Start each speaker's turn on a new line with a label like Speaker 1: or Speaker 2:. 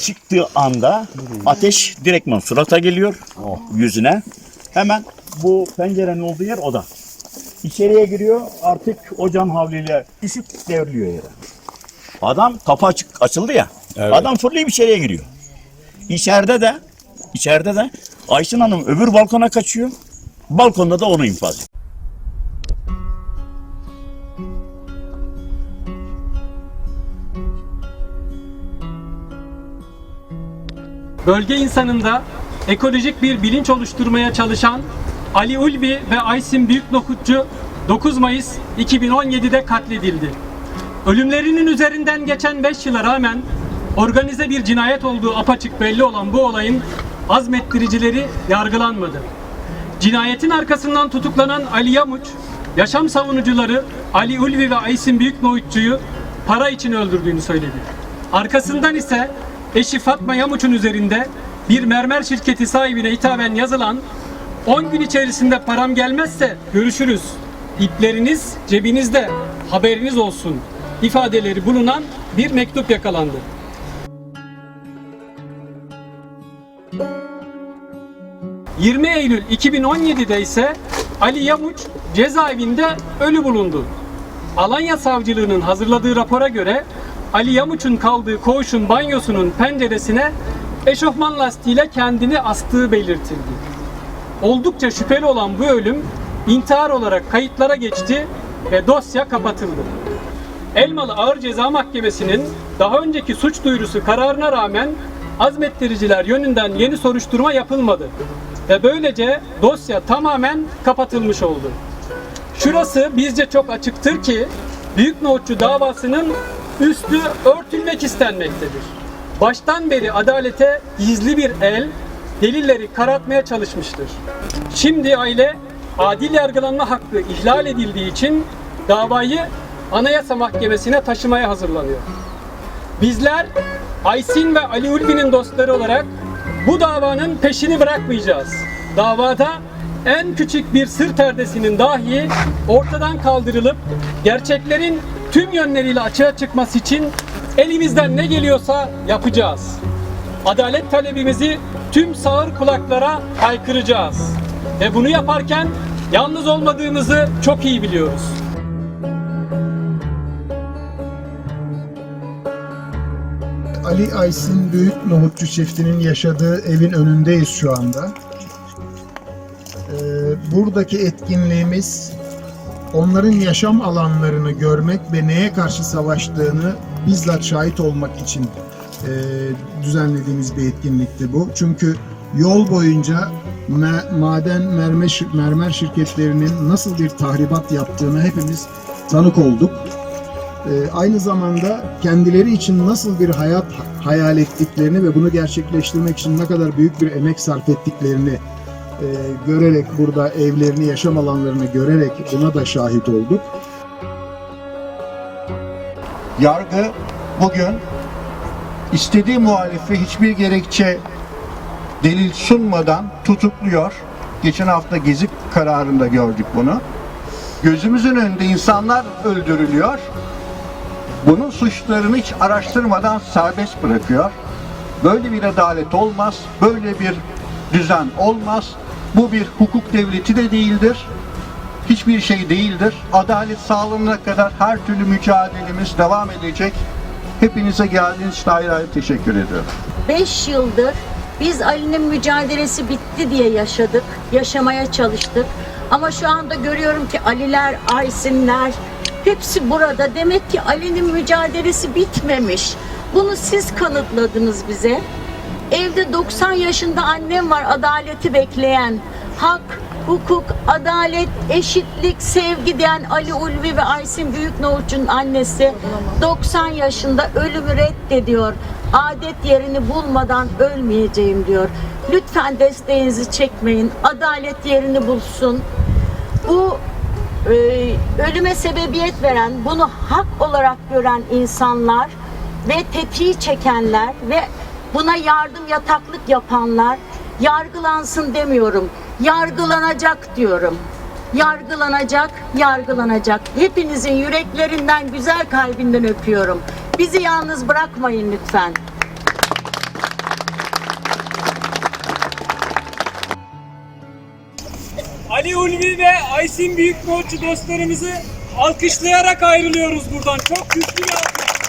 Speaker 1: çıktığı anda ateş direktman surata geliyor yüzüne. Hemen bu pencerenin olduğu yer oda. İçeriye giriyor artık o cam havliyle düşüp devriliyor yere. Adam kapı açık açıldı ya. Adam fırlayıp içeriye giriyor. İçeride de içeride de Ayşin Hanım öbür balkona kaçıyor. Balkonda da onu infaz ediyor.
Speaker 2: Bölge insanında ekolojik bir bilinç oluşturmaya çalışan Ali Ulvi ve Aysin Büyüknokutçu 9 Mayıs 2017'de katledildi. Ölümlerinin üzerinden geçen 5 yıla rağmen organize bir cinayet olduğu apaçık belli olan bu olayın azmettiricileri yargılanmadı. Cinayetin arkasından tutuklanan Ali Yamuç, yaşam savunucuları Ali Ulvi ve Aysin Büyüknoğutçu'yu para için öldürdüğünü söyledi. Arkasından ise eşi Fatma Yamuç'un üzerinde bir mermer şirketi sahibine hitaben yazılan 10 gün içerisinde param gelmezse görüşürüz. İpleriniz cebinizde haberiniz olsun ifadeleri bulunan bir mektup yakalandı. ...20 Eylül 2017'de ise Ali Yamuç cezaevinde ölü bulundu. Alanya Savcılığı'nın hazırladığı rapora göre Ali Yamuç'un kaldığı koğuşun banyosunun penceresine eşofman lastiğiyle kendini astığı belirtildi. Oldukça şüpheli olan bu ölüm intihar olarak kayıtlara geçti ve dosya kapatıldı. Elmalı Ağır Ceza Mahkemesi'nin daha önceki suç duyurusu kararına rağmen azmettiriciler yönünden yeni soruşturma yapılmadı ve böylece dosya tamamen kapatılmış oldu. Şurası bizce çok açıktır ki Büyük Nohutçu davasının üstü örtülmek istenmektedir. Baştan beri adalete gizli bir el delilleri karartmaya çalışmıştır. Şimdi aile adil yargılanma hakkı ihlal edildiği için davayı Anayasa Mahkemesi'ne taşımaya hazırlanıyor. Bizler Aysin ve Ali Ulvi'nin dostları olarak bu davanın peşini bırakmayacağız. Davada en küçük bir sır perdesinin dahi ortadan kaldırılıp gerçeklerin tüm yönleriyle açığa çıkması için elimizden ne geliyorsa yapacağız. Adalet talebimizi tüm sağır kulaklara haykıracağız. Ve bunu yaparken yalnız olmadığımızı çok iyi biliyoruz.
Speaker 3: Ali Aysin Büyük Nohutçu çiftinin yaşadığı evin önündeyiz şu anda. Ee, buradaki etkinliğimiz onların yaşam alanlarını görmek ve neye karşı savaştığını bizzat şahit olmak için e, düzenlediğimiz bir etkinlikti bu. Çünkü yol boyunca maden mermer, mermer şirketlerinin nasıl bir tahribat yaptığını hepimiz tanık olduk. Ee, aynı zamanda kendileri için nasıl bir hayat hayal ettiklerini ve bunu gerçekleştirmek için ne kadar büyük bir emek sarf ettiklerini e, görerek burada evlerini, yaşam alanlarını görerek buna da şahit olduk.
Speaker 4: Yargı bugün istediği muhalifi hiçbir gerekçe delil sunmadan tutukluyor. Geçen hafta gezi kararında gördük bunu. Gözümüzün önünde insanlar öldürülüyor. Bunun suçlarını hiç araştırmadan serbest bırakıyor. Böyle bir adalet olmaz, böyle bir düzen olmaz. Bu bir hukuk devleti de değildir. Hiçbir şey değildir. Adalet sağlanana kadar her türlü mücadelemiz devam edecek. Hepinize geldiğiniz için ayrı ayrı teşekkür ediyorum.
Speaker 5: 5 yıldır biz Ali'nin mücadelesi bitti diye yaşadık, yaşamaya çalıştık. Ama şu anda görüyorum ki Aliler, Aysinler hepsi burada. Demek ki Ali'nin mücadelesi bitmemiş. Bunu siz kanıtladınız bize. Evde 90 yaşında annem var adaleti bekleyen. Hak, hukuk, adalet, eşitlik, sevgi diyen Ali Ulvi ve Aysin Büyüknoğutçu'nun annesi 90 yaşında ölümü reddediyor. Adet yerini bulmadan ölmeyeceğim diyor. Lütfen desteğinizi çekmeyin. Adalet yerini bulsun. Bu e, ölüme sebebiyet veren, bunu hak olarak gören insanlar ve tetiği çekenler ve Buna yardım yataklık yapanlar yargılansın demiyorum. Yargılanacak diyorum. Yargılanacak, yargılanacak. Hepinizin yüreklerinden, güzel kalbinden öpüyorum. Bizi yalnız bırakmayın lütfen.
Speaker 2: Ali Ulvi ve Aysin Büyükbolçu dostlarımızı alkışlayarak ayrılıyoruz buradan. Çok güçlü bir alkış.